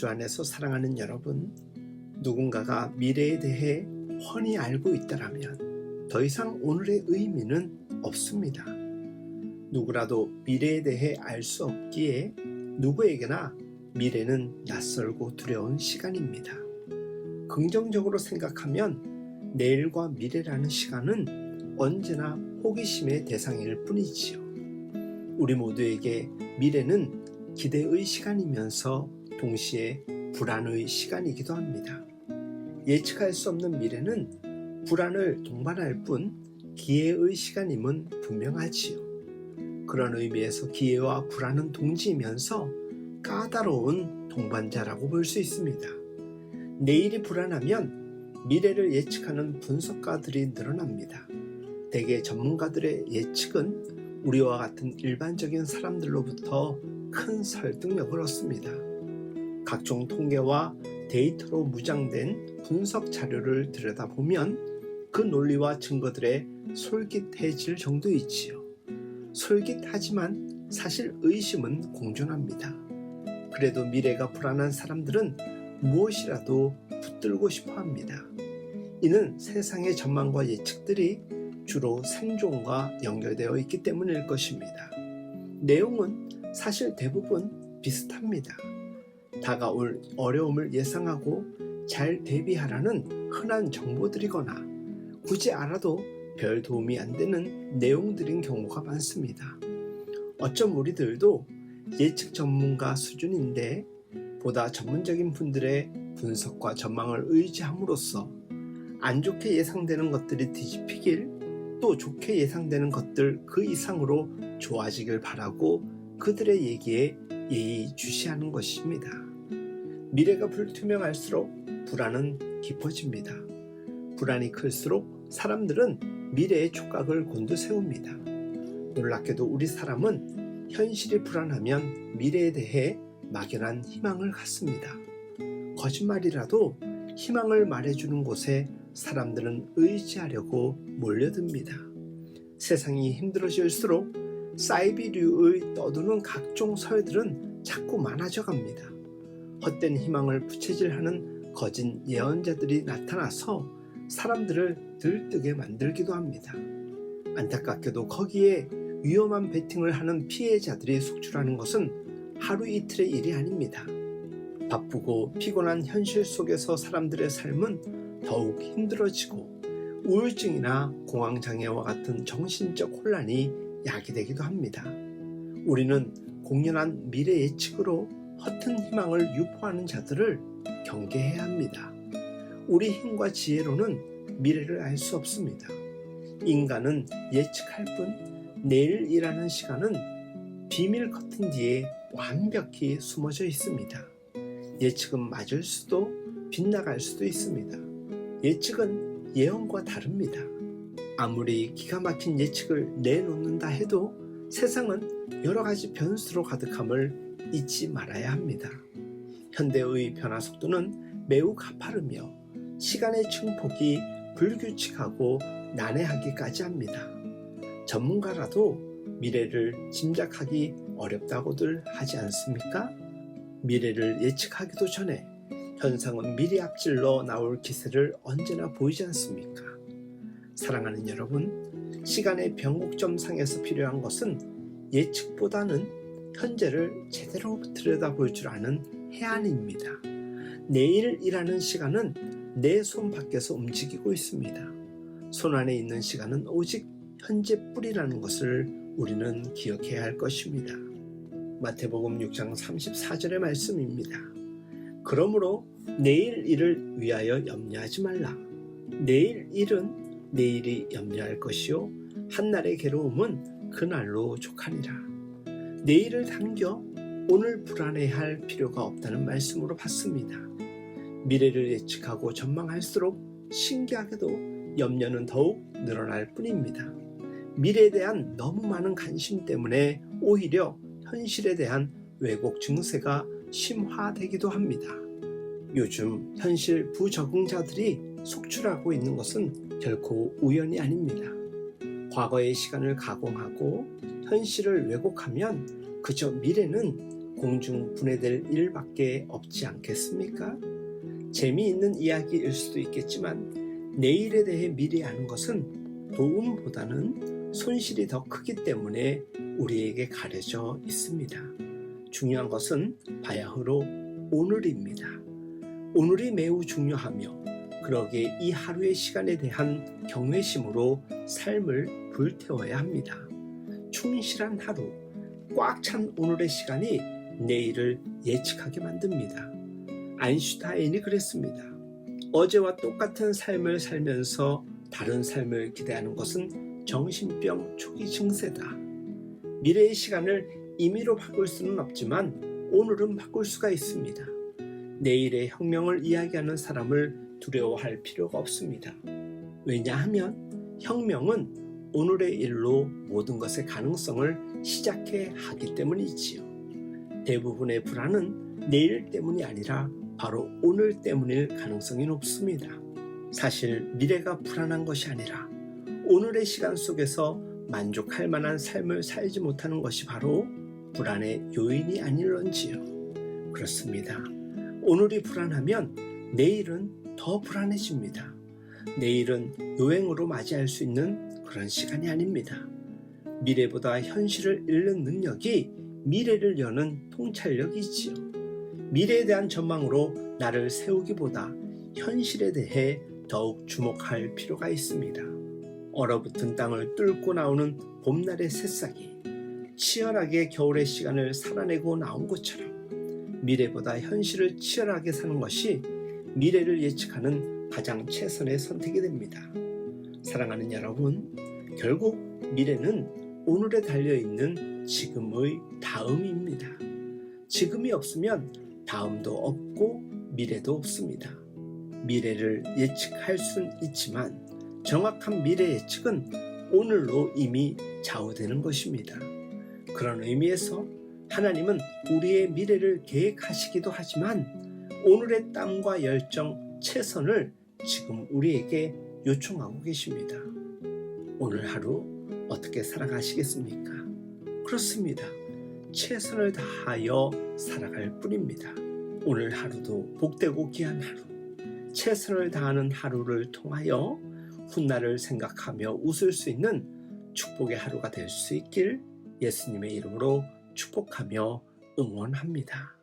주 안에서 사랑하는 여러분, 누군가가 미래에 대해 훤히 알고 있다라면 더 이상 오늘의 의미는 없습니다. 누구라도 미래에 대해 알 수 없기에 누구에게나 미래는 낯설고 두려운 시간입니다. 긍정적으로 생각하면 내일과 미래라는 시간은 언제나 호기심의 대상일 뿐이지요. 우리 모두에게 미래는 기대의 시간이면서 동시에 불안의 시간이기도 합니다. 예측할 수 없는 미래는 불안을 동반할 뿐 기회의 시간임은 분명하지요. 그런 의미에서 기회와 불안은 동지이면서 까다로운 동반자라고 볼 수 있습니다. 내일이 불안하면 미래를 예측하는 분석가들이 늘어납니다. 대개 전문가들의 예측은 우리와 같은 일반적인 사람들로부터 큰 설득력을 얻습니다. 각종 통계와 데이터로 무장된 분석 자료를 들여다보면 그 논리와 증거들에 솔깃해질 정도이지요. 솔깃하지만 사실 의심은 공존합니다. 그래도 미래가 불안한 사람들은 무엇이라도 붙들고 싶어 합니다. 이는 세상의 전망과 예측들이 주로 생존과 연결되어 있기 때문일 것입니다. 내용은 사실 대부분 비슷합니다. 다가올 어려움을 예상하고 잘 대비하라는 흔한 정보들이거나 굳이 알아도 별 도움이 안 되는 내용들인 경우가 많습니다. 어쩜 우리들도 예측 전문가 수준인데 보다 전문적인 분들의 분석과 전망을 의지함으로써 안 좋게 예상되는 것들이 뒤집히길 또 좋게 예상되는 것들 그 이상으로 좋아지길 바라고 그들의 얘기에 예의 주시하는 것입니다. 미래가 불투명할수록 불안은 깊어집니다. 불안이 클수록 사람들은 미래의 촉각을 곤두세웁니다. 놀랍게도 우리 사람은 현실이 불안하면 미래에 대해 막연한 희망을 갖습니다. 거짓말이라도 희망을 말해주는 곳에 사람들은 의지하려고 몰려듭니다. 세상이 힘들어질수록 사이비류의 떠도는 각종 설들은 자꾸 많아져 갑니다. 헛된 희망을 부채질하는 거짓 예언자들이 나타나서 사람들을 들뜨게 만들기도 합니다. 안타깝게도 거기에 위험한 베팅을 하는 피해자들이 속출하는 것은 하루 이틀의 일이 아닙니다. 바쁘고 피곤한 현실 속에서 사람들의 삶은 더욱 힘들어지고 우울증이나 공황장애와 같은 정신적 혼란이 야기되기도 합니다. 우리는 공연한 미래 예측으로 허튼 희망을 유포하는 자들을 경계해야 합니다. 우리 힘과 지혜로는 미래를 알 수 없습니다. 인간은 예측할 뿐 내일이라는 시간은 비밀 커튼 뒤에 완벽히 숨어져 있습니다. 예측은 맞을 수도 빗나갈 수도 있습니다. 예측은 예언과 다릅니다. 아무리 기가 막힌 예측을 내놓는다 해도 세상은 여러 가지 변수로 가득함을 잊지 말아야 합니다. 현대의 변화 속도는 매우 가파르며 시간의 증폭이 불규칙하고 난해하기까지 합니다. 전문가라도 미래를 짐작하기 어렵다고들 하지 않습니까? 미래를 예측하기도 전에 현상은 미리 앞질러 나올 기세를 언제나 보이지 않습니까? 사랑하는 여러분, 시간의 변곡점 상에서 필요한 것은 예측보다는 현재를 제대로 들여다볼 줄 아는 해안입니다. 내일이라는 시간은 내 손 밖에서 움직이고 있습니다. 손 안에 있는 시간은 오직 현재뿐이라는 것을 우리는 기억해야 할 것입니다. 마태복음 6장 34절의 말씀입니다. 그러므로 내일 일을 위하여 염려하지 말라. 내일 일은 내일이 염려할 것이요 한날의 괴로움은 그날로 족하니라. 내일을 당겨 오늘 불안해할 필요가 없다는 말씀으로 봤습니다. 미래를 예측하고 전망할수록 신기하게도 염려는 더욱 늘어날 뿐입니다. 미래에 대한 너무 많은 관심 때문에 오히려 현실에 대한 왜곡 증세가 심화되기도 합니다. 요즘 현실 부적응자들이 속출하고 있는 것은 결코 우연이 아닙니다. 과거의 시간을 가공하고 현실을 왜곡하면 그저 미래는 공중 분해될 일밖에 없지 않겠습니까? 재미있는 이야기일 수도 있겠지만 내일에 대해 미리 아는 것은 도움보다는 손실이 더 크기 때문에 우리에게 가려져 있습니다. 중요한 것은 바야흐로 오늘입니다. 오늘이 매우 중요하며 그러기에 이 하루의 시간에 대한 경외심으로 삶을 불태워야 합니다. 충실한 하루, 꽉 찬 오늘의 시간이 내일을 예측하게 만듭니다. 아인슈타인이 그랬습니다. 어제와 똑같은 삶을 살면서 다른 삶을 기대하는 것은 정신병 초기 증세다. 미래의 시간을 임의로 바꿀 수는 없지만 오늘은 바꿀 수가 있습니다. 내일의 혁명을 이야기하는 사람을 두려워할 필요가 없습니다. 왜냐하면 혁명은 오늘의 일로 모든 것의 가능성을 시작해 하기 때문이지요. 대부분의 불안은 내일 때문이 아니라 바로 오늘 때문일 가능성이 높습니다. 사실 미래가 불안한 것이 아니라 오늘의 시간 속에서 만족할 만한 삶을 살지 못하는 것이 바로 불안의 요인이 아닐런지요. 그렇습니다. 오늘이 불안하면 내일은 더 불안해집니다. 내일은 요행으로 맞이할 수 있는 그런 시간이 아닙니다. 미래보다 현실을 읽는 능력이 미래를 여는 통찰력이지요. 미래에 대한 전망으로 나를 세우기보다 현실에 대해 더욱 주목할 필요가 있습니다. 얼어붙은 땅을 뚫고 나오는 봄날의 새싹이 치열하게 겨울의 시간을 살아내고 나온 것처럼 미래보다 현실을 치열하게 사는 것이 미래를 예측하는 가장 최선의 선택이 됩니다. 사랑하는 여러분, 결국 미래는 오늘에 달려있는 지금의 다음입니다. 지금이 없으면 다음도 없고 미래도 없습니다. 미래를 예측할 수는 있지만 정확한 미래 예측은 오늘로 이미 좌우되는 것입니다. 그런 의미에서 하나님은 우리의 미래를 계획하시기도 하지만 오늘의 땀과 열정, 최선을 지금 우리에게 요청하고 계십니다. 오늘 하루 어떻게 살아가시겠습니까? 그렇습니다. 최선을 다하여 살아갈 뿐입니다. 오늘 하루도 복되고 귀한 하루, 최선을 다하는 하루를 통하여 훗날을 생각하며 웃을 수 있는 축복의 하루가 될 수 있길 예수님의 이름으로 축복하며 응원합니다.